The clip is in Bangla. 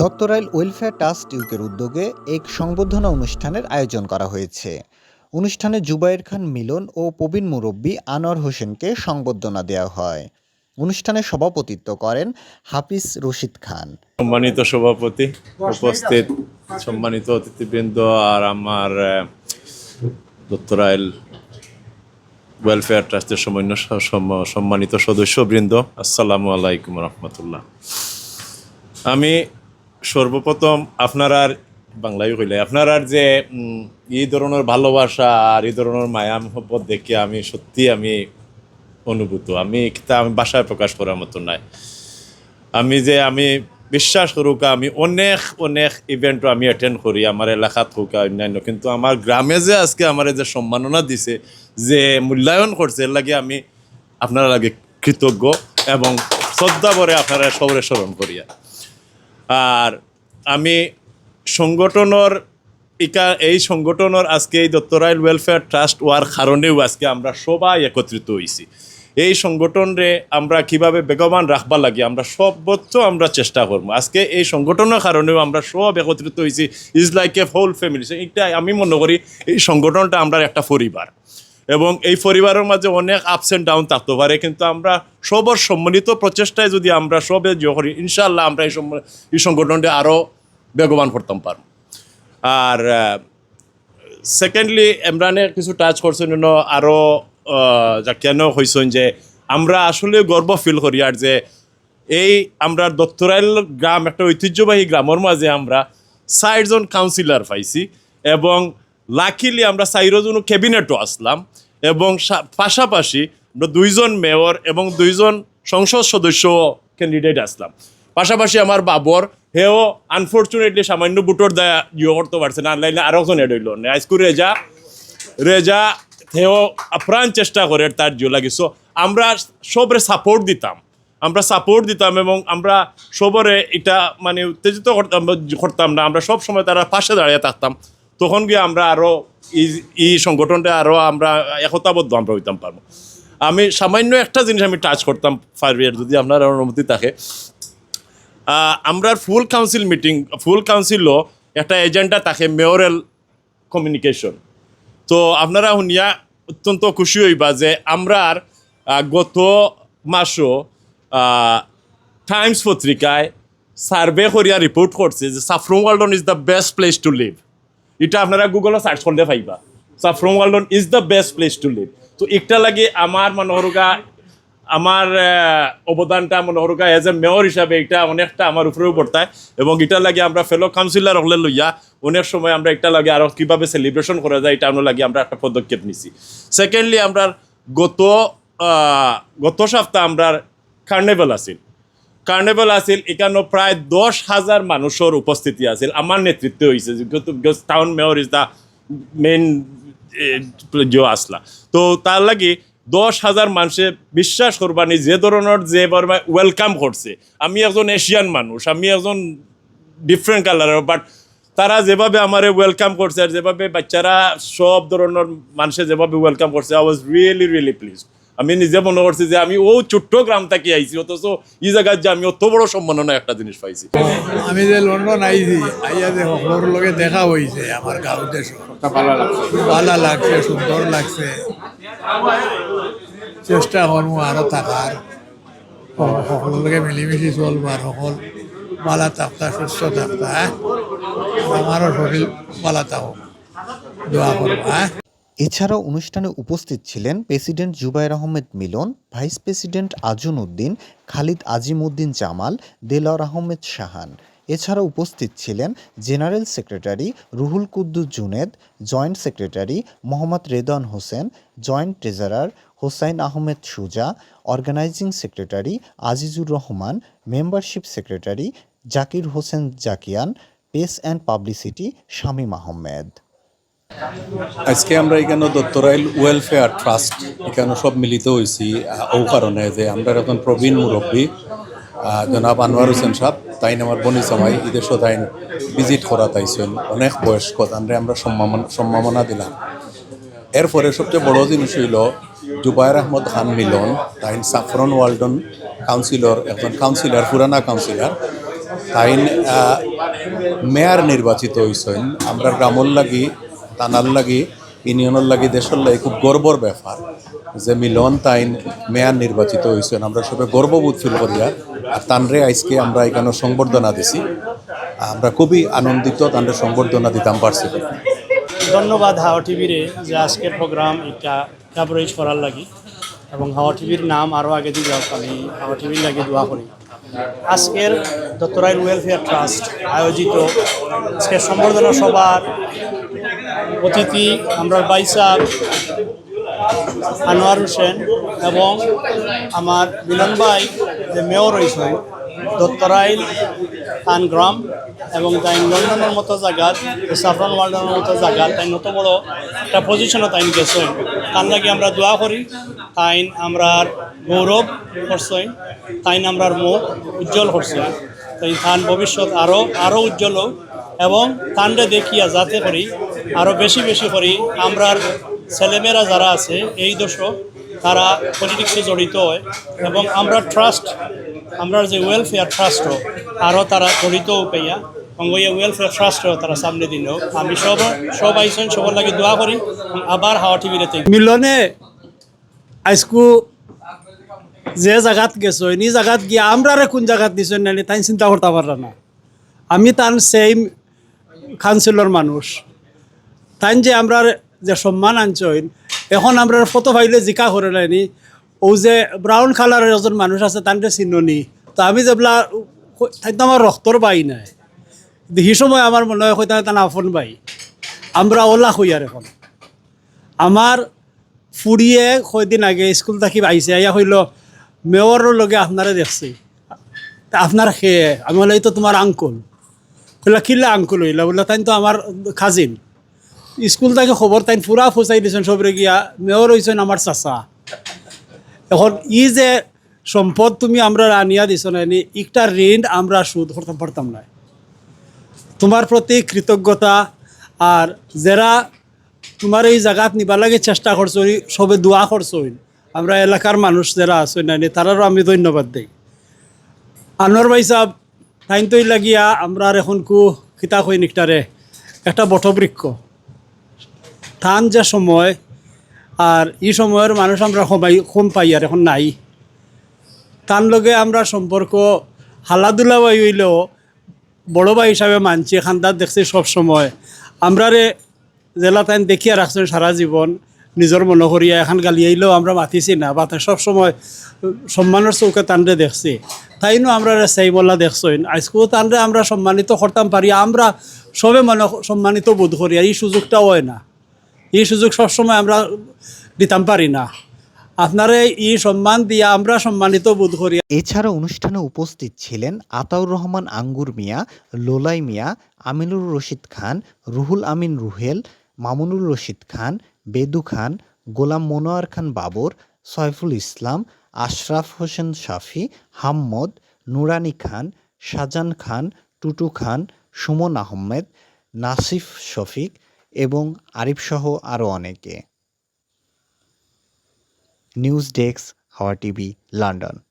দত্তরাইল ওয়েলফেয়ার ট্রাস্ট ইউকের উদ্যোগে এক সংবর্ধনা অনুষ্ঠানের আয়োজন করা হয়েছে। অনুষ্ঠানে জুবায়ের খান মিলন ও প্রবীণ মুরব্বী আনোয়ার হোসেনকে সংবর্ধনা দেওয়া হয়। অনুষ্ঠানে সভাপতিত্ব করেন হাফিজ রশিদ খান। সম্মানিত সভাপতি, উপস্থিত সম্মানিত অতিথিবৃন্দ আর আমার দত্তরাইল ওয়েলফেয়ার ট্রাস্টের সম্মানিত সদস্যবৃন্দ, আসসালামু আলাইকুম রহমতুল্লাহ। আমি সর্বপ্রথম আপনার বাংলায় কইলে আপনার যে উম, এই ধরনের ভালোবাসা আর এই ধরনের মায়া মহব্বত দেখে আমি সত্যি আমি অনুভূত। আমি এটা আমি বাসায় প্রকাশ করার মতো নাই। আমি যে আমি বিশ্বাস করুক আমি অনেক অনেক ইভেন্টও আমি অ্যাটেন্ড করি আমার এলাকাত হোক অন্যান্য। কিন্তু আমার গ্রামে যে আজকে আমার যে সম্মাননা দিছে যে মূল্যায়ন করছে এর লাগে আমি আপনার লাগে কৃতজ্ঞ এবং শ্রদ্ধা করে আপনারা সবরে স্মরণ করিয়া। আর আমি সংগঠনের ইকা এই সংগঠনের আজকে এই দত্তরাইল ওয়েলফেয়ার ট্রাস্ট হওয়ার কারণেও আজকে আমরা সবাই একত্রিত হয়েছি এই সংগঠনরে আমরা কীভাবে বেগবান রাখবা লাগে, আমরা সর্বোচ্চ আমরা চেষ্টা করব। আজকে এই সংগঠনের কারণেও আমরা সব একত্রিত হয়েছি is like a whole family এটা আমি মনে করি এই সংগঠনটা আমরা একটা পরিবার। এবং এই পরিবারের মাঝে অনেক আপস অ্যান্ড ডাউন থাকতে পারে, কিন্তু আমরা সবর সম্মিলিত প্রচেষ্টায় যদি আমরা সবে করি ইনশাল্লাহ আমরা এই এই সংগঠনটা আরও বেগবান করতাম পারব। আর সেকেন্ডলি এমরানে কিছু টাচ করছেন আরও কেন হয়েছেন যে আমরা আসলে গর্ব ফিল করি আর যে এই আমরা দত্তরাইল গ্রাম একটা ঐতিহ্যবাহী গ্রামের মাঝে আমরা ষাটজন কাউন্সিলর পাইছি এবং লাকিলি আমরা চাইরজন ক্যাবিনেটও আসলাম এবং পাশাপাশি আমরা দুইজন মেয়র এবং দুইজন সংসদ সদস্য ক্যান্ডিডেট আসলাম। পাশাপাশি আমার বাবর, হেও আনফর্চুনেটলি সামান্য বুটোর দেয়া ইয়ে করতে পারছে না আনলাইনে আরও একজন এড হইল। রেজা রেজা হেও আপ্রাণ চেষ্টা করে তার জিও লাগে। সো আমরা সবরে সাপোর্ট দিতাম। আমরা সাপোর্ট দিতাম এবং আমরা সবরে এটা মানে উত্তেজিত করতাম করতাম না। আমরা সব সময় তারা পাশে দাঁড়িয়ে থাকতাম। তখন গিয়ে আমরা আরও এই সংগঠনটা আরও আমরা একতাবদ্ধ আমরা হইতাম পারব। আমি সামান্য একটা জিনিস আমি টাচ করতাম ফাইভ ইয়ার যদি আপনার অনুমতি থাকে। আমরা ফুল কাউন্সিল মিটিং ফুল কাউন্সিলও একটা এজেন্ডা থাকে মেয়রেল কমিউনিকেশন তো আপনারা শুনিয়া অত্যন্ত খুশি হইবা যে আমরার আহ, গত মাসও টাইমস পত্রিকায় সার্ভে করিয়া রিপোর্ট করছে যে Saffron Walden is the best place to live এটা আপনারা গুগলে সার্চ করলে পাইবা। Saffron Walden is the best place to live তো একটা লাগে আমার মনোহরগা, আমার অবদানটা মনোহরগা এজ এ মেয়র হিসাবে এটা অনেকটা আমার উপরেও পড়তায় এবং এটা লাগে আমরা ফেলো কাউন্সিলর হলে লইয়া অনেক সময় আমরা এটা লাগে আরও কীভাবে সেলিব্রেশন করা যায়, এটা লাগে আমরা একটা পদক্ষেপ নিছি। সেকেন্ডলি আমরা গত গত সপ্তাহ আমরা কার্নেভেল আছিল। কার্নেভেল আছিল এখানে প্রায় দশ হাজার মানুষের উপস্থিতি আছিল। আমার নেতৃত্বে হয়েছে town mayor is the main যে আসলা তো তার লাগি দশ হাজার মানুষে বিশ্বাস করবানি যে ধরনের যে ওয়েলকাম করছে আমি একজন এশিয়ান মানুষ আমি একজন ডিফারেন্ট কালারের বাট তারা যেভাবে আমারে ওয়েলকাম করছে আর যেভাবে বাচ্চারা সব ধরনের মানুষে যেভাবে ওয়েলকাম করছে I was really really please আমি নিজে মনে করছি যে আমি ও ছোট্ট গ্রাম থেকে আইছি অথচ এই জায়গায় যে আমি অত বড় সম্মাননা একটা জিনিস পাইছি। আমি যে লন্ডন আইছি আইয়া যে সকলের লগে দেখা হয়েছে আমার দেশ। ভালো লাগছে। সুন্দর লাগছে। চেষ্টা করব আরও থাকার। স- সকলের লগে মিলিমিশি চলবার সকল বালা থাকতা সুস্থ থাকতা হ্যাঁ? আমারও শরীর বালা থাকুক। দোয়া করব হ্যাঁ? এছাড়াও অনুষ্ঠানে উপস্থিত ছিলেন president Zubair Ahmed Milon, vice president Ajun Uddin, Khalid Azim Uddin Jamal Delar Ahmed Shahan. এছাড়া উপস্থিত ছিলেন general secretary Ruhul Quddus Juned, joint secretary Mohammad Redon Hossain, joint treasurer Hossain Ahmed Suja, organising secretary Azizur Rahman, membership secretary Zakir Hossain জাকিয়ান press and publicity Shamim Ahmed. আজকে আমরা এখানে দত্তরাইল ওয়েলফেয়ার ট্রাস্ট এখানে সব মিলিত হয়েছি ও কারণে যে আমরা এখন প্রবীণ মুরব্বী জনাব আনোয়ার হোসেন সাহেব তাই আমার বনি জামাই ঈদের সদাইন ভিজিট করা তাইছেন, অনেক বয়স্ক তানরে আমরা সম্মাননা দিলাম। এরপরে সবচেয়ে বড় জিনিস হইল জুবাইর আহমদ খান মিলন, তাইন সাফরন ওয়ার্ল্ডন কাউন্সিলর, একজন কাউন্সিলর, পুরানা কাউন্সিলর, তাইন মেয়র নির্বাচিত হয়েছেন আমরা গ্রামর লাগি তানার লাগি, ইউনিয়নের লাগি, দেশের লাগি খুব গর্বর ব্যাপার যে মিলন তাইন মেয়র নির্বাচিত হয়েছেন আমরা সবে গর্ববোধ ফিল করিয়া, আর তানরে আজকে আমরা এখানে সংবর্ধনা দিছি। আমরা খুবই আনন্দিত তানরে সংবর্ধনা দিতাম পারছি। ধন্যবাদ হাওয়া টিভিরে যে আজকের প্রোগ্রাম এটা কাভারেজ করার লাগি, এবং হাওয়া টিভির নাম আরও আগে দিয়ে যাওক আমি হাওয়া টিভির লাগে দোয়া করি। আজকের দত্তরাইল ওয়েলফেয়ার ট্রাস্ট আয়োজিত আজকের সম্বর্ধনা সভার অতিথি আমরা বাইসাব আনোয়ার হোসেন এবং আমার মিলন ভাই, যে মেয়র হয়েছে দত্তরাইল তানগ্রাম এবং তাই লন্ডনের মতো জায়গাত সাফরান ওয়ার্ল্ডের মতো জায়গা তাই নত বড় একটা পজিশনও তাই গেছে তার লাগে আমরা দোয়া করি তাই আমরা গৌরব করছই তাই আমরা মুখ উজ্জ্বল করছে তাই তান ভবিষ্যৎ আরও আরও উজ্জ্বল এবং তানরে দেখিয়া যাতে করি আরও বেশি বেশি করি। আমরার ছেলেমেয়েরা যারা আছে, এই দশক তারা পলিটিক্সে জড়িত হয় এবং আমরা ট্রাস্ট আমরা যে ওয়েলফেয়ার ট্রাস্ট আরও তারা জড়িত পাইয়া ওই ওয়েলফেয়ার ট্রাস্টও তারা সামনে দিন আমি সব সব আইসন সবার লাগে দোয়া করি আবার হাওয়া টিভিতে মিলনে আইসকু যে জায়গাত গেছো নি জায়গাত গিয়ে আমরা কোন জায়গাত দিছো না তাই চিন্তা করতে পারা না। আমি তার সেম কাউন্সিলর মানুষ। তাই যে আমরা যে সম্মান আনছইন এখন আমরা ফটো ফাইলে জিকা করে নাইনি ও যে ব্রাউন কালারের এজন মানুষ আছে তানতে চিননি। তো আমি যেবলা তাই তো আমার রক্তর বাই নাই। দেখি সময় আমার মনে হয় হয়তো তান আপন বাই। আমরা ওলা হই আর এখন। আমার ফুরিয়ে কয়দিন আগে স্কুল থাকি আইসে আইয়া হইল মেয়রের লগে আপনারে দেখছি। আপনার খেয়ে আমি বলে "এই তো তোমার আঙ্কুল বললা কিল্লা আঙ্কুল হইলা? বললা তাই তো আমার খাজিন স্কুল থেকে খবর তাই পুরা ফুসাই দিয়েছেন সবরে গিয়া। মেয়র হয়েছেন আমার চাচা। এখন ই যে সম্পদ তুমি আমরা আনিয়া দিছ না একটা ঋণ আমরা সুদ করতে পারতাম না তোমার প্রতি কৃতজ্ঞতা আর যারা তোমার এই জায়গাত নিবার লাগে চেষ্টা করছ সবে দোয়া করছ আমরা এলাকার মানুষ যারা আছে না তারারও আমি ধন্যবাদ দিই। আনোয়ার ভাই সাহেব টাইম তৈ লাগিয়া আমরা এখন কু খিতা কই নিকটারে একটা বটবৃক্ষ। ধান যে সময় আর এই সময়ের মানুষ আমরা সবাই কম পাই আর এখন নাই। তার লগে আমরা সম্পর্ক হালাদুলা বাই হইলেও বড় ভাই হিসাবে মানছি, খান্দার দেখছি সব সময়। আমরা রে জেলা তাই দেখিয়া রাখছেন সারা জীবন, নিজের মনে করিয়া এখন গালি আইলেও আমরা মাতিছি না বা সব সময় সম্মানের চৌকে তানরে দেখছি। তাইনো আমরা সেই বলা দেখছেন আজকেও তানরে আমরা সম্মানিত করতাম পারি, আমরা সবে মনে সম্মানিত বোধ করি আর এই সুযোগটাও হয় না। এই সুযোগ সবসময় আমরা দিতাম পারি না। আপনারা এই সম্মান দিয়া আমরা সম্মানিত বোধ করি। এছাড়া অনুষ্ঠানে উপস্থিত ছিলেন আতাউর রহমান আঙ্গুর মিয়া, লোলাই মিয়া, আমিনুর রশিদ খান, রুহুল আমিন রুহেল, মামুনুর রশিদ খান, বেদু খান, গোলাম মনোয়ার খান বাবর, সয়ফুল ইসলাম, আশরাফ হোসেন শাফি, হাম্মদ, নুরানি খান শাহজান খান, টুটু খান, সুমন আহমেদ, নাসিফ শফিক এবং আরিফসহ আরও অনেকে। News desk Hawa TV London.